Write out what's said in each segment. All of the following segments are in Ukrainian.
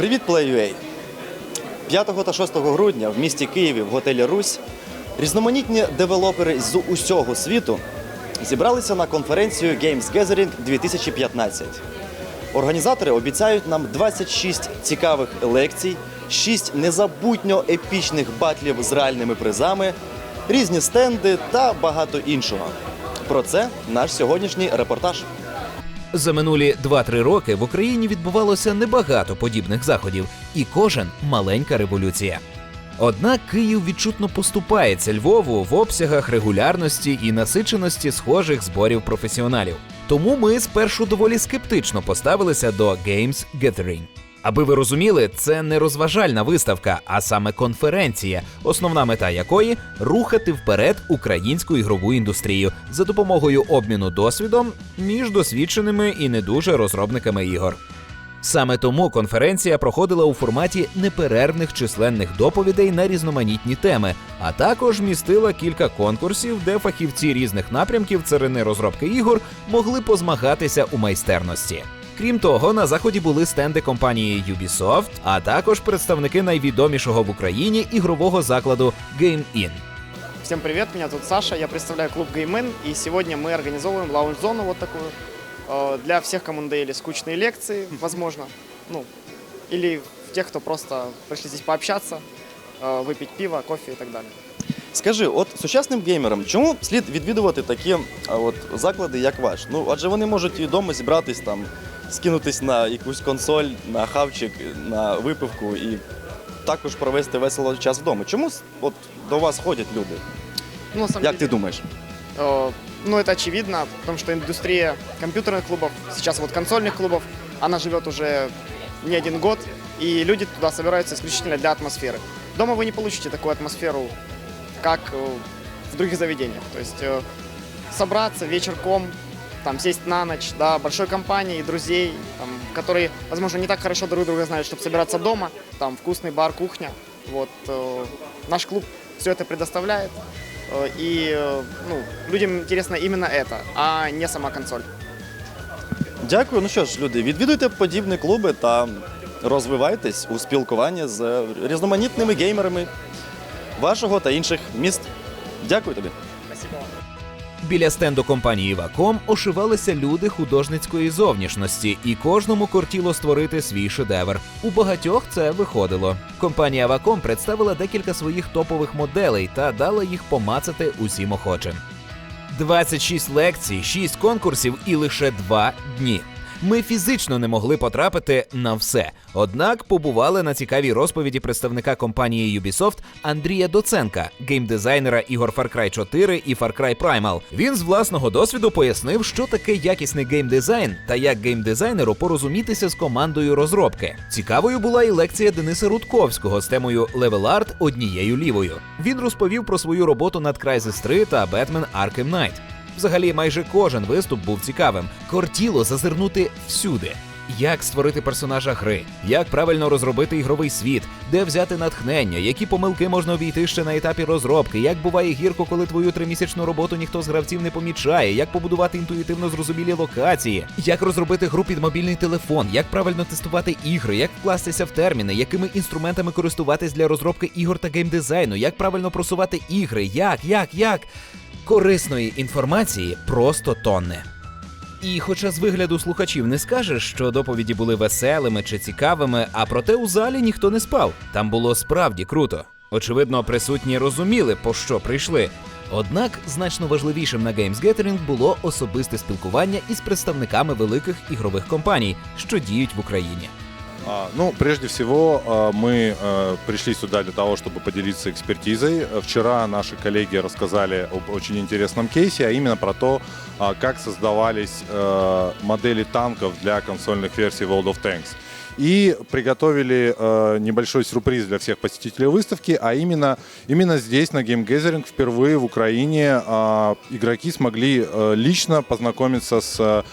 Привіт, Play.ua! 5 та 6 грудня в місті Києві в готелі Русь різноманітні девелопери з усього світу зібралися на конференцію Games Gathering 2015. Організатори обіцяють нам 26 цікавих лекцій, 6 незабутньо епічних батлів з реальними призами, різні стенди та багато іншого. Про це наш сьогоднішній репортаж. За минулі 2-3 роки в Україні відбувалося небагато подібних заходів, і кожен маленька революція. Однак Київ відчутно поступається Львову в обсягах регулярності і насиченості схожих зборів професіоналів. Тому ми спершу доволі скептично поставилися до Games Gathering. Аби ви розуміли, це не розважальна виставка, а саме конференція, основна мета якої рухати вперед українську ігрову індустрію за допомогою обміну досвідом між досвідченими і не дуже розробниками ігор. Саме тому конференція проходила у форматі неперервних численних доповідей на різноманітні теми, а також містила кілька конкурсів, де фахівці різних напрямків царини розробки ігор могли позмагатися у майстерності. Крім того, на заході були стенди компанії Ubisoft, а також представники найвідомішого в Україні ігрового закладу Game In. Всем привет, меня зовут Саша, я представляю клуб Геймен, и сегодня мы организовываем лаунж-зону вот такую э, для всех, кому надоели скучные лекции, возможно, ну, или тех, кто просто пришли здесь пообщаться, э, выпить пиво, кофе и так далее. Скажи, от сучасним геймерам, чому слід відвідувати такі а, от, заклади, як ваш? Ну, адже вони можуть і вдома зібратись там, скинутись на якусь консоль, на хавчик, на випивку і також провести весело час вдома. Чому с- от, до вас ходять люди? Ну, на самом Як ти деле, думаєш? э, ну, это очевидно, потому что индустрия компьютерных клубов, сейчас вот консольных клубов, она живет уже не один год, и люди туда собираются исключительно для атмосферы. Дома вы не получите такую атмосферу, как э, в других заведениях. То есть э, собраться вечерком, там сесть на ночь, да, большой компанией, друзей, там, которые, возможно, не так хорошо друг друга знают, чтобы собираться дома, там вкусный бар, кухня. Вот э, наш клуб все это предоставляет. Э, И э, ну, людям интересно именно это, а не сама консоль. Дякую. Ну що ж, люди, відвідуйте подібні клуби та розвивайтесь у спілкуванні з різноманітними геймерами вашого та інших міст. Дякую тобі. Біля стенду компанії Ваком ошивалися люди художницької зовнішності, і кожному кортіло створити свій шедевр. У багатьох це виходило. Компанія Ваком представила декілька своїх топових моделей та дала їх помацати усім охочим. 26 лекцій, 6 конкурсів і лише 2 дні. Ми фізично не могли потрапити на все. Однак побували на цікавій розповіді представника компанії Ubisoft Андрія Доценка, геймдизайнера ігор Far Cry 4 і Far Cry Primal. Він з власного досвіду пояснив, що таке якісний геймдизайн та як геймдизайнеру порозумітися з командою розробки. Цікавою була і лекція Дениса Рудковського з темою Level Art однією лівою. Він розповів про свою роботу над Crysis 3 та Batman Arkham Knight. Взагалі, майже кожен виступ був цікавим. Кортіло зазирнути всюди. Як створити персонажа гри, як правильно розробити ігровий світ, де взяти натхнення, які помилки можна обійти ще на етапі розробки, як буває гірко, коли твою тримісячну роботу ніхто з гравців не помічає, як побудувати інтуїтивно зрозумілі локації, як розробити гру під мобільний телефон, як правильно тестувати ігри, як вкластися в терміни, якими інструментами користуватись для розробки ігор та геймдизайну, як правильно просувати ігри, як, як, як. Корисної інформації просто тонни. І хоча з вигляду слухачів не скажеш, що доповіді були веселими чи цікавими, а проте у залі ніхто не спав. Там було справді круто. Очевидно, присутні розуміли, по що прийшли. Однак значно важливішим на Games Gathering було особисте спілкування із представниками великих ігрових компаній, що діють в Україні. А, Ну, прежде всего, а, мы а, пришли сюда для того, чтобы поделиться экспертизой. Вчера наши коллеги рассказали об очень интересном кейсе, а именно про то, как создавались модели танков для консольных версий World of Tanks. И приготовили небольшой сюрприз для всех посетителей выставки, а именно, именно здесь, на Game Gathering, впервые в Украине игроки смогли лично познакомиться с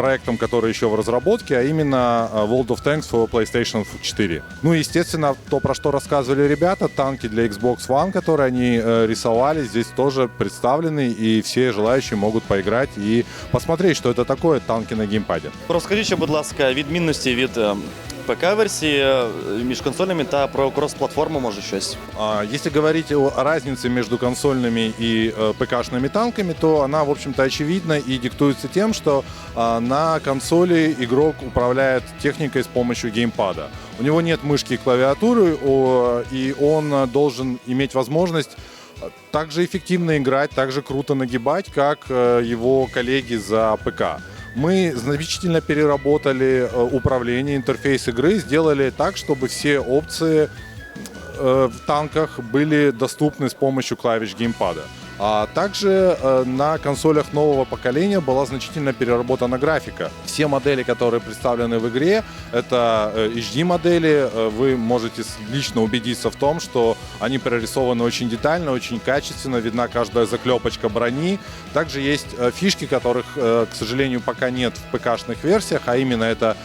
проектом, который еще в разработке, а именно э, World of Tanks for PlayStation 4. Ну и, естественно, то, про что рассказывали ребята, танки для Xbox One, которые они э, рисовали, здесь тоже представлены, и все желающие могут поиграть и посмотреть, что это такое танки на геймпаде. Розкажіть, ще, будь ласка, відмінності від е, ПК-версії е, між консолями та про крос-платформу, може щось. А, Если говорить о разнице между консольными и э, ПК-шными танками, то она, в общем-то, очевидна и диктуется тем, что а, на консоли игрок управляет техникой с помощью геймпада. У него нет мышки и клавиатуры, о, и он а, должен иметь возможность а, так же эффективно играть, так же круто нагибать, как э, его коллеги за ПК. Мы значительно переработали э, управление, интерфейс игры, сделали так, чтобы все опции э, в танках были доступны с помощью клавиш геймпада. А также э, на консолях нового поколения была значительно переработана графика. Все модели, которые представлены в игре, это э, HD-модели. Э, Вы можете лично убедиться в том, что они прорисованы очень детально, очень качественно, видна каждая заклепочка брони. Также есть фишки, которых, к сожалению, пока нет в ПК-шных версиях, а именно это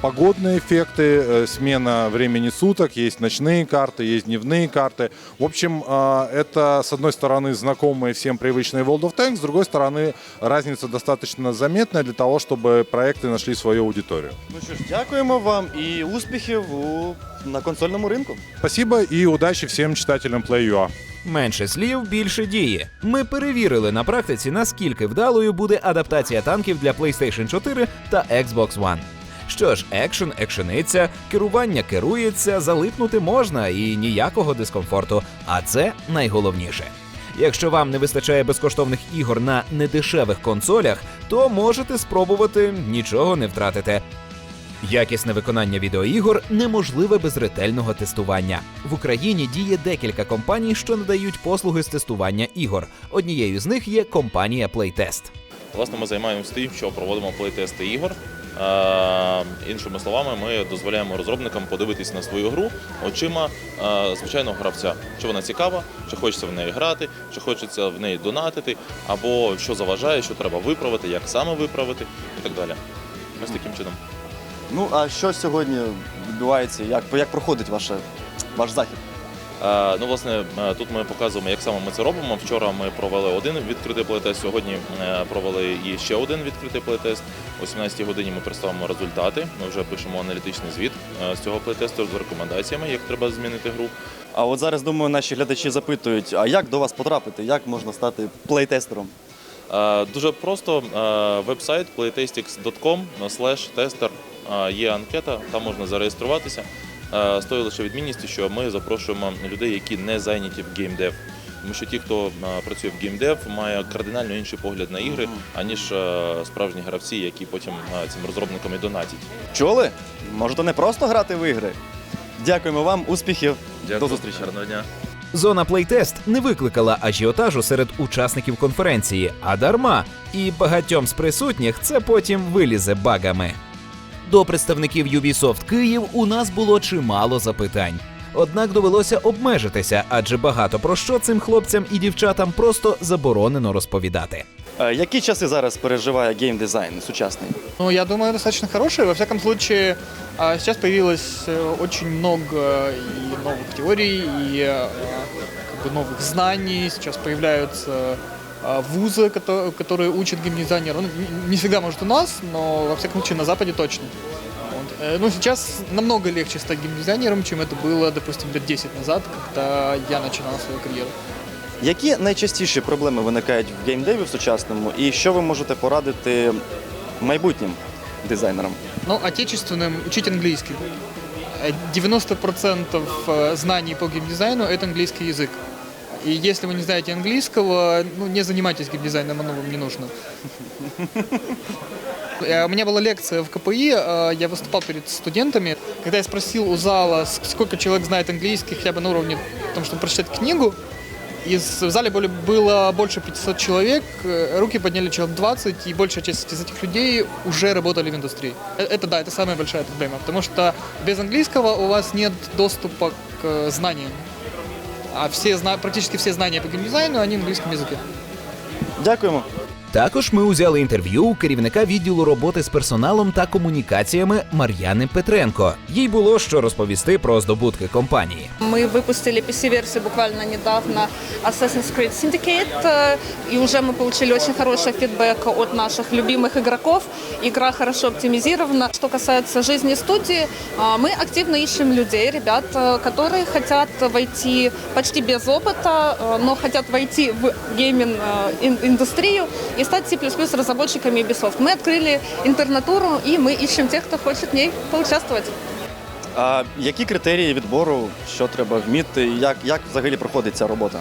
погодные эффекты, смена времени суток, есть ночные карты, есть дневные карты. В общем, это, с одной стороны, знакомые всем привычные World of Tanks, с другой стороны, разница достаточно заметная для того, чтобы проекты нашли свою аудиторию. Ну що ж, дякуємо вам і успіхів у... на консольному ринку. Спасибо и удачи всем читателям Play.ua. Менше слів, більше дії. Ми перевірили на практиці, наскільки вдалою буде адаптація танків для PlayStation 4 та Xbox One. Що ж, екшен екшениться, керування керується, залипнути можна і ніякого дискомфорту. А це найголовніше. Якщо вам не вистачає безкоштовних ігор на недешевих консолях, то можете спробувати нічого не втратити. Якісне виконання відеоігор неможливе без ретельного тестування. В Україні діє декілька компаній, що надають послуги з тестування ігор. Однією з них є компанія Playtest. Власне, ми займаємося тим, що проводимо плейтести ігор. Е, іншими словами, ми дозволяємо розробникам подивитись на свою гру очима е, звичайного гравця. Чи вона цікава, чи хочеться в неї грати, чи хочеться в неї донатити, або що заважає, що треба виправити, як саме виправити і так далі. Ось таким чином. Ну а що сьогодні відбувається? Як, як проходить ваше, ваш захід? Е, Ну, власне, е, тут ми показуємо, як саме ми це робимо. Вчора ми провели один відкритий плейтест, сьогодні е, провели і ще один відкритий плейтест. О 17 годині ми представимо результати. Ми вже пишемо аналітичний звіт з цього плейтесту з рекомендаціями, як треба змінити гру. А от зараз думаю, наші глядачі запитують: а як до вас потрапити? Як можна стати плейтестером? Дуже просто веб-сайт playtestix.com tester Е, є анкета, там можна зареєструватися. Е, З тою лише відмінністю, що ми запрошуємо людей, які не зайняті в геймдев. Тому що ті, хто е, працює в геймдев, має кардинально інший погляд на ігри, аніж е, справжні гравці, які потім е, цим розробникам і донатять. Чули? Можете не просто грати в ігри. Дякуємо вам, успіхів. До зустрічі. Гарного дня. Зона Playtest не викликала ажіотажу серед учасників конференції, а дарма. І багатьом з присутніх це потім вилізе багами. До представників Ubisoft Київ у нас було чимало запитань. Однак довелося обмежитися, адже багато про що цим хлопцям і дівчатам просто заборонено розповідати. Е, Які часи зараз переживає геймдизайн сучасний? Ну, я думаю, достаточно хорошие. Во всяком случае, а, сейчас появилось э, очень много и новых теорий, и э, как бы новых знаний. Сейчас появляются а, вузы, кото- которые учат геймдизайнеров. Ну, не- не всегда, может, у нас, но, во всяком случае, на Западе точно. Вот. Э, Ну, сейчас намного легче стать геймдизайнером, чем это было, допустим, лет 10 назад, когда я начинал свою карьеру. Які найчастіші проблеми виникають в геймдеві в сучасному, і що ви можете порадити майбутнім дизайнерам? Ну, отечественным учить английский. Э, 90% э, знаний по геймдизайну – это английский язык. И если вы не знаете английского, ну, не занимайтесь геймдизайном, оно вам не нужно. Э, У меня была лекция в КПИ, э, я выступал перед студентами. Когда я спросил у зала, с- сколько человек знает английский, хотя бы на уровне того, чтобы прочитать книгу, из, в зале были, было больше 500 человек, э, руки подняли человек 20, и большая часть из этих людей уже работали в индустрии. Э, Это да, это самая большая проблема, потому что без английского у вас нет доступа к э, знаниям. А все, практически все знания по геймдизайну, они на английском языке. Дякуємо. Також ми узяли інтерв'ю у керівника відділу роботи з персоналом та комунікаціями Мар'яни Петренко. Їй було що розповісти про здобутки компанії. Мы выпустили PC-версию буквально недавно Assassin's Creed Syndicate, э, и уже мы получили очень хороший фидбэк от наших любимых игроков. Игра хорошо оптимизирована. Что касается жизни студии, а, мы активно ищем людей, ребят, э, которые хотят войти почти без опыта, э, но хотят войти в гейминг-индустрию и стать C++ разработчиками Ubisoft. Мы открыли интернатуру, и мы ищем тех, кто хочет в ней поучаствовать. А які критерії відбору, що треба вміти, і як, як взагалі проходить ця робота?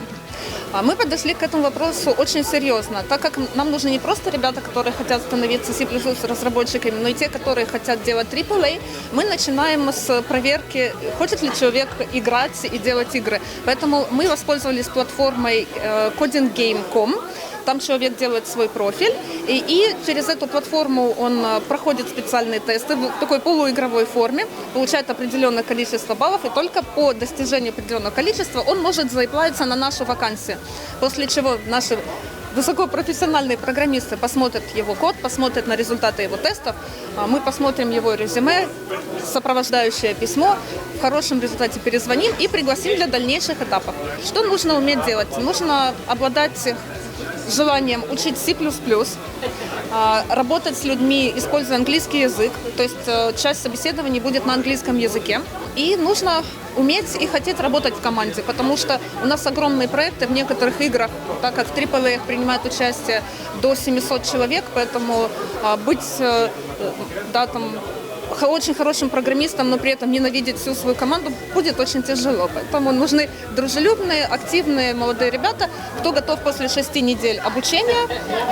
А Мы подошли к этому вопросу очень серьезно, так как нам нужны не просто ребята, которые хотят становиться C++ разработчиками, но и те, которые хотят делать AAA. Мы начинаем с проверки, хочет ли человек играть и делать игры. Поэтому мы воспользовались платформой э, codinggame.com. Там человек делает свой профиль, и, и через эту платформу он э, проходит специальные тесты в такой полуигровой форме, получает определенное количество баллов, и только по достижению определенного количества он может заиплавиться на нашу вакансию. После чего наши высокопрофессиональные программисты посмотрят его код, посмотрят на результаты его тестов, а мы посмотрим его резюме, сопровождающее письмо, в хорошем результате перезвоним и пригласим для дальнейших этапов. Что нужно уметь делать? Нужно обладать желанием учить C++, а, работать с людьми, используя английский язык, то есть э, часть собеседований будет на английском языке. И нужно уметь и хотеть работать в команде, потому что у нас огромные проекты в некоторых играх, так как в AAA принимает участие до 700 человек, поэтому а, быть э, да, там, хо- очень хорошим программистом, но при этом ненавидеть всю свою команду будет очень тяжело. Поэтому нужны дружелюбные, активные молодые ребята, кто готов после шести недель обучения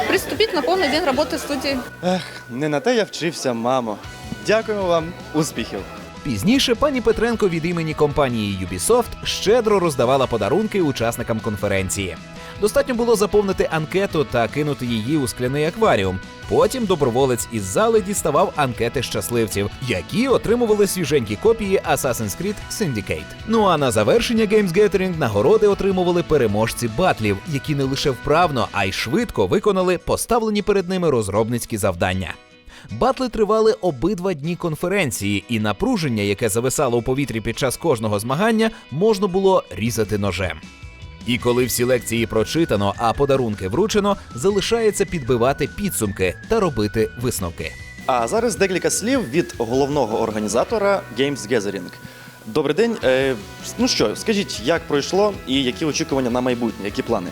приступить на полный день работы в студии. Ех, не на те я вчився, мамо. Дякуємо вам, успіхів! Пізніше пані Петренко від імені компанії Ubisoft щедро роздавала подарунки учасникам конференції. Достатньо було заповнити анкету та кинути її у скляний акваріум. Потім доброволець із зали діставав анкети щасливців, які отримували свіженькі копії Assassin's Creed Syndicate. Ну а на завершення Games Gathering нагороди отримували переможці батлів, які не лише вправно, а й швидко виконали поставлені перед ними розробницькі завдання. Батли тривали обидва дні конференції, і напруження, яке зависало у повітрі під час кожного змагання, можна було різати ножем. І коли всі лекції прочитано, а подарунки вручено, залишається підбивати підсумки та робити висновки. А зараз декілька слів від головного організатора Games Gathering. Добрий день. Е, ну що, скажіть, як пройшло і які очікування на майбутнє, які плани?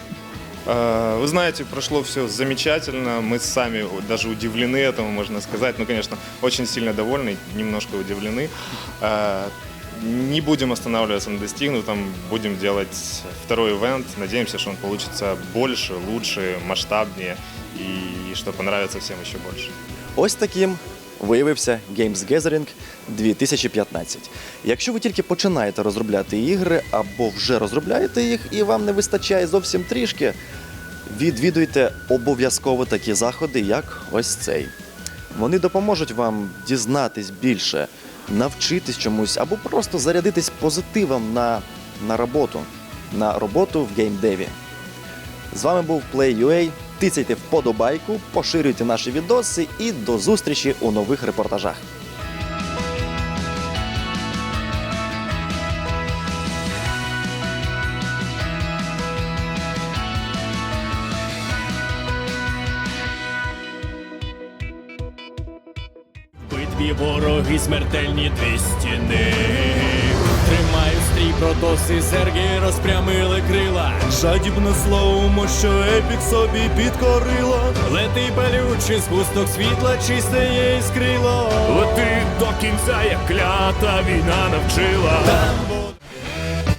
Э, Вы знаете, прошло все замечательно. Мы сами даже удивлены этому, можно сказать. Ну, конечно, очень сильно довольны, немножко удивлены. не будем останавливаться на достигнутом, будем делать второй ивент. Надеемся, что он получится больше, лучше, масштабнее и что понравится всем еще больше. Ось таким виявився Games Gathering 2015. Якщо ви тільки починаєте розробляти ігри або вже розробляєте їх і вам не вистачає зовсім трішки, відвідуйте обов'язково такі заходи, як ось цей. Вони допоможуть вам дізнатись більше, навчитись чомусь або просто зарядитись позитивом на, на роботу, на роботу в геймдеві. З вами був Play.ua. Тицяйте вподобайку, поширюйте наші відоси і до зустрічі у нових репортажах. Вороги смертельні дві стіни. Тримаю стрій протоси, Сергій розпрямили крила. Жадібне словомо, що епік собі підкорило. Лети палючий згусток світла, чисте іскрило. Лети до кінця, як клята війна навчила.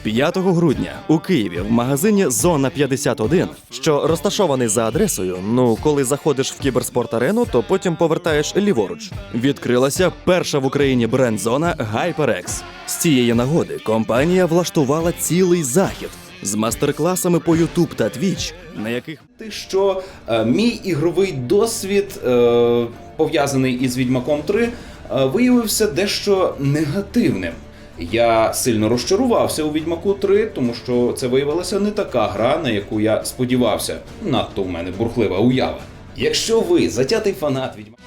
5 грудня у Києві в магазині Зона 51, що розташований за адресою. Ну, коли заходиш в кіберспорт арену, то потім повертаєш ліворуч. Відкрилася перша в Україні бренд-зона HyperX. З цієї нагоди компанія влаштувала цілий захід з мастер-класами по YouTube та Twitch, на яких Ти, що е, мій ігровий досвід, е, пов'язаний із Відьмаком 3, е, виявився дещо негативним. Я сильно розчарувався у Відьмаку 3, тому що це виявилася не така гра, на яку я сподівався. Надто у мене бурхлива уява. Якщо ви затятий фанат Відьмака.